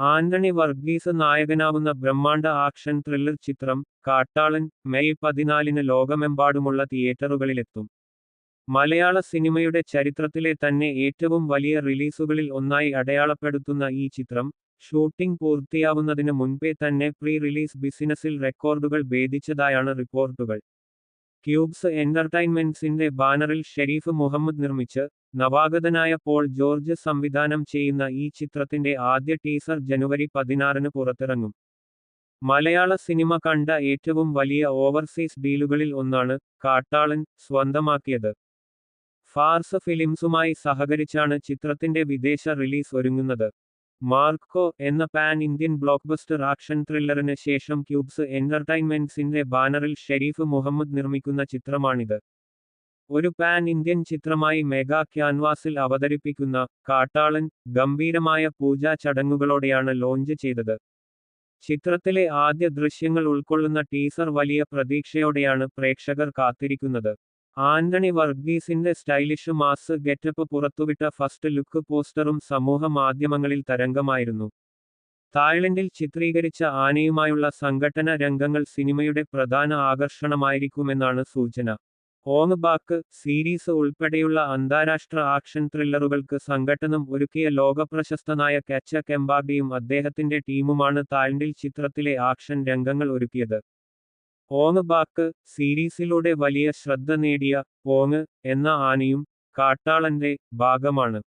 ആന്റണി വർഗീസ് നായകനാവുന്ന ബ്രഹ്മാണ്ഡ action thriller ചിത്രം കാട്ടാളൻ മെയ് പതിനാലിന് ലോകമെമ്പാടുമുള്ള തിയേറ്ററുകളിലെത്തും. മലയാള സിനിമയുടെ ചരിത്രത്തിലെ തന്നെ ഏറ്റവും വലിയ റിലീസുകളിൽ ഒന്നായി അടയാളപ്പെടുത്തുന്ന ഈ ചിത്രം ഷൂട്ടിംഗ് പൂർത്തിയാവുന്നതിന് മുൻപേ തന്നെ പ്രീ റിലീസ് ബിസിനസിൽ റെക്കോർഡുകൾ ഭേദിച്ചതായാണ് റിപ്പോർട്ടുകൾ. ക്യൂബ്സ് എന്റർടൈൻമെന്റ്സിന്റെ ബാനറിൽ ഷെരീഫ് മുഹമ്മദ് നിർമ്മിച്ച് നവാഗതനായ പോൾ ജോർജ് സംവിധാനം ചെയ്യുന്ന ഈ ചിത്രത്തിന്റെ ആദ്യ ടീസർ ജനുവരി പതിനാറിന് പുറത്തിറങ്ങും. മലയാള സിനിമ കണ്ട ഏറ്റവും വലിയ ഓവർസീസ് ഡീലുകളിൽ ഒന്നാണ് കാട്ടാളൻ സ്വന്തമാക്കിയത്. ഫാർസ് ഫിലിംസുമായി സഹകരിച്ചാണ് ചിത്രത്തിന്റെ വിദേശ റിലീസ് ഒരുങ്ങുന്നത്. മാർക്കോ എന്ന പാൻ ഇന്ത്യൻ ബ്ലോക്ക്ബസ്റ്റർ ആക്ഷൻ ത്രില്ലറിന് ശേഷം ക്യൂബ്സ് എന്റർടൈൻമെന്റ്സിന്റെ ബാനറിൽ ഷെരീഫ് മുഹമ്മദ് നിർമ്മിക്കുന്ന ചിത്രമാണിത്. ഒരു പാൻ ഇന്ത്യൻ ചിത്രമായി മെഗാ ക്യാൻവാസിൽ അവതരിപ്പിക്കുന്ന കാട്ടാളൻ ഗംഭീരമായ പൂജാ ചടങ്ങുകളോടെയാണ് ലോഞ്ച് ചെയ്തത്. ചിത്രത്തിലെ ആദ്യ ദൃശ്യങ്ങൾ ഉൾക്കൊള്ളുന്ന ടീസർ വലിയ പ്രതീക്ഷയോടെയാണ് പ്രേക്ഷകർ കാത്തിരിക്കുന്നത്. ആന്റണി വർഗീസിന്റെ സ്റ്റൈലിഷ് മാസ് ഗെറ്റപ്പ് പുറത്തുവിട്ട ഫസ്റ്റ് ലുക്ക് പോസ്റ്ററും സമൂഹ മാധ്യമങ്ങളിൽ തരംഗമായിരുന്നു. തായ്ലൻഡിൽ ചിത്രീകരിച്ച ആനയുമായുള്ള സംഘടന രംഗങ്ങൾ സിനിമയുടെ പ്രധാന ആകർഷണമായിരിക്കുമെന്നാണ് സൂചന. ഓങ് ബാക്ക് സീരീസ് ഉൾപ്പെടെയുള്ള അന്താരാഷ്ട്ര ആക്ഷൻ ത്രില്ലറുകൾക്ക് സംഘടനം ഒരുക്കിയ ലോകപ്രശസ്തനായ കച്ച കെമ്പാഗിയും അദ്ദേഹത്തിന്റെ ടീമുമാണ് തായ്ലൻഡിൽ ചിത്രത്തിലെ ആക്ഷൻ രംഗങ്ങൾ ഒരുക്കിയത്. ഓങ് ബാക്ക് സീരീസിലൂടെ വലിയ ശ്രദ്ധ നേടിയ ഓങ് എന്ന ആനയും കാട്ടാളന്റെ ഭാഗമാണ്.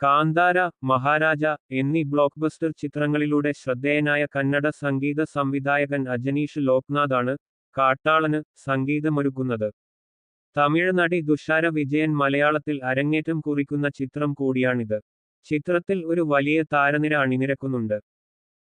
കാന്താര മഹാരാജ എന്നീ ബ്ലോക്ക്ബസ്റ്റർ ചിത്രങ്ങളിലൂടെ ശ്രദ്ധേയനായ കന്നഡ സംഗീത സംവിധായകൻ അജനീഷ് ലോക്നാഥാണ് കാട്ടാളന് സംഗീതമൊരുക്കുന്നത്. തമിഴ് നടി തുഷാര വിജയൻ മലയാളത്തിൽ അരങ്ങേറ്റം കുറിക്കുന്ന ചിത്രം കൂടിയാണിത്. ചിത്രത്തിൽ ഒരു വലിയ താരനിര അണിനിരക്കുന്നുണ്ട്.